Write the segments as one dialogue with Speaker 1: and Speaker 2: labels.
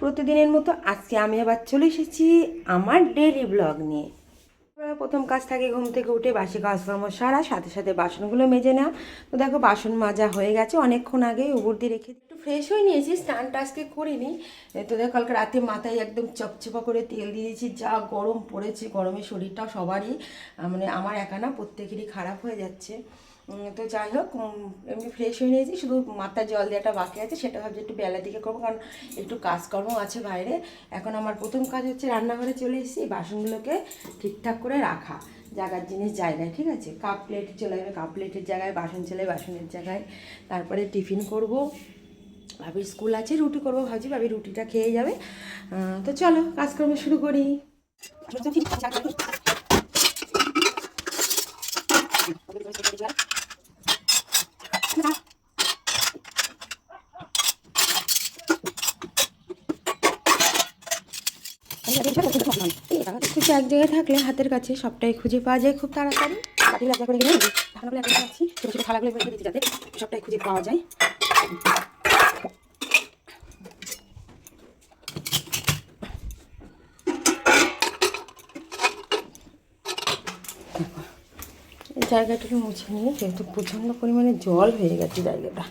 Speaker 1: প্রতিদিনের মতো আজকে আমি আবার চলে এসেছি আমার ডেলি ব্লগ নিয়ে। প্রথম কাজ থাকে ঘুম থেকে উঠে বাসি কাজকর্ম সারা, সাথে সাথে বাসনগুলো মেজে নেওয়া। তো দেখো বাসন মাজা হয়ে গেছে, অনেকক্ষণ আগে উপর দিয়ে রেখে একটু ফ্রেশ হয়ে নিয়েছি স্নানটা আজকে করিনি। তো দেখো কালকে রাতে মাথায় একদম চপচপা করে তেল দিয়ে দিয়েছি, যা গরম পড়েছে, গরমে শরীরটা সবারই মানে আমার একা না, প্রত্যেকেরই খারাপ হয়ে যাচ্ছে। তো যাই হোক এমনি ফ্রেশ হয়ে নিয়েছি। শুধু মাথায় জল দেওয়াটা বাকি আছে, সেটা ভাবছি একটু বেলার দিকে করব, কারণ একটু কাজকর্ম আছে বাইরে। এখন আমার প্রথম কাজ হচ্ছে রান্নাঘরে চলে এসেছি বাসনগুলোকে ঠিকঠাক করে রাখা, জায়গার জিনিস জায়গায়, ঠিক আছে? কাপ প্লেট চলে যাবে, কাপ প্লেটের জায়গায়, বাসন চলে বাসনের জায়গায়। তারপরে টিফিন করব। ভাবির স্কুল আছে, রুটি করব, ভাবছি ভাবি রুটিটা খেয়ে যাবে। তো চলো, কাজকর্ম শুরু করি। কিছু এক জায়গায় থাকলে হাতের কাছে সবটাই খুঁজে পাওয়া যায় খুব তাড়াতাড়ি। বাটিগুলো এক করে গেলে ঢাকনাগুলো এক রাখছি ছোটো ছোটো থালাগুলো যাতে সবটাই খুঁজে পাওয়া যায়। জায়গাটাকে মুছে নিয়ে যেহেতু প্রচণ্ড পরিমাণে জল হয়ে গেছে জায়গাটা।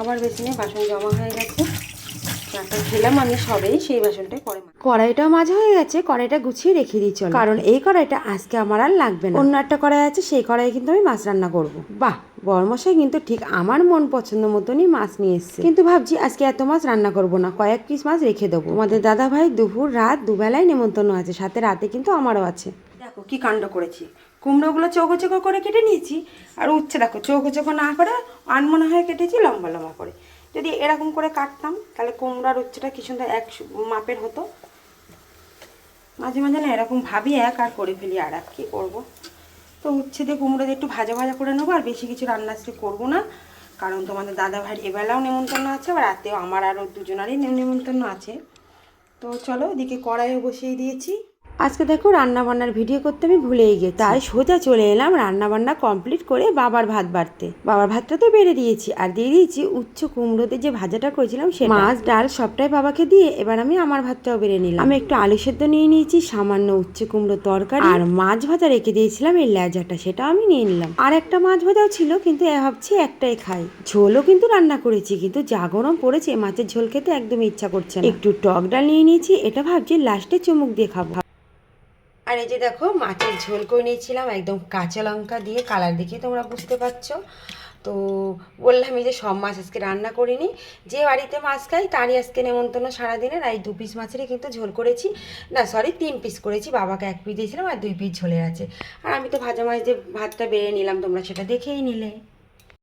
Speaker 1: আবার বেসিনে বাসন জমা হয়ে গেছে। চাটা খেলাম আমি সবেই সেই বাসনটাই পরে
Speaker 2: কড়াইটা মাজা হয়ে গেছে কড়াইটা গুছিয়ে রেখে দিই চলো। কারণ এই কড়াইটা আজকে আমার আর লাগবে না। অন্য একটা কড়াই আছে সেই কড়াই কিন্তু আমি মাছ রান্না করব। বাহ বরমশাই কিন্তু ঠিক আমার মন পছন্দ মতনই মাছ নিয়ে এসছে। কিন্তু ভাবছি আজকে এত মাছ রান্না করব না কয়েক পিস মাছ রেখে দেবো। আমাদের দাদা ভাই দুপুর রাত দুবেলায় নেমন্তন্ন আছে সাথে রাতে কিন্তু আমারও আছে।
Speaker 1: দেখো কি কাণ্ড করেছি। কুমড়োগুলো চৌকো চৌকো করে কেটে নিয়েছি আর উচ্ছে দেখো চৌকো চৌকো না করে আনমনে হয়ে কেটেছি লম্বা লম্বা করে। যদি এরকম করে কাটতাম, তাহলে কুমড়ো আর উচ্ছেটা কি সুন্দর এক মাপের হতো। মাঝে মাঝে না এরকম ভাবি এক আর করে ফেলি আর এক, কী করব? তো উচ্ছে দিয়ে কুমড়ো দিয়ে একটু ভাজা ভাজা করে নেব, আর বেশি কিছু রান্না আজকে করব না। কারণ তোমাদের দাদা ভাইয়ের এবেলাও নেমন্তন্ন আছে আর রাতেও আমার আরও দুজনারই নেমন্তন্ন আছে। তো চলো এদিকে কড়াইও বসিয়ে দিয়েছি।
Speaker 2: আজকে দেখো রান্না বান্নার ভিডিও করতে আমি ভুলেই গেছি তাই সোজা চলে এলাম রান্না বান্না কমপ্লিট করে বাবার ভাত বাড়তে। বাবার ভাতটা তো বেড়ে দিয়েছি আর দিয়ে দিয়েছি উচ্চ কুমড়োতে যে ভাজাটা করেছিলাম সে মাছ ডাল সবটাই বাবাকে দিয়ে এবার আমি আমার ভাতটাও বেড়ে নিলাম। আমি একটু আলু সেদ্ধ নিয়ে নিয়েছি সামান্য উচ্চ কুমড়ো তরকারি। আর মাছ ভাজা রেখে দিয়েছিলাম এই লেজাটা সেটা আমি নিয়ে নিলাম। আর একটা মাছ ভাজাও ছিল কিন্তু এ ভাবছি একটাই খাই। ঝোলও কিন্তু রান্না করেছি কিন্তু যা গরম পড়েছে মাছের ঝোল খেতে একদম ইচ্ছা করছে না। একটু টক ডাল নিয়ে নিয়েছি এটা ভাবছি লাস্টে চুমুক দিয়ে খাব।
Speaker 1: আর এই যে দেখো, মাছের ঝোল করে নিয়েছিলাম, একদম কাঁচা লঙ্কা দিয়ে কালার দেখে তোমরা বুঝতে পারছ। তো বললাম এই যে সব মাছ আজকে রান্না করিনি, যে বাড়িতে মাছ খাই তারই আজকে নেমন্তন্ন সারাদিনের, আর এই দু পিস মাছেরই কিন্তু ঝোল করেছি। না সরি তিন পিস করেছি, বাবাকে এক পিস দিয়েছিলাম আর দুই পিস ঝোলের আছে। আর আমি তো ভাজা মাছ দিয়ে ভাতটা বেড়ে নিলাম, তোমরা সেটা দেখেই নিলে।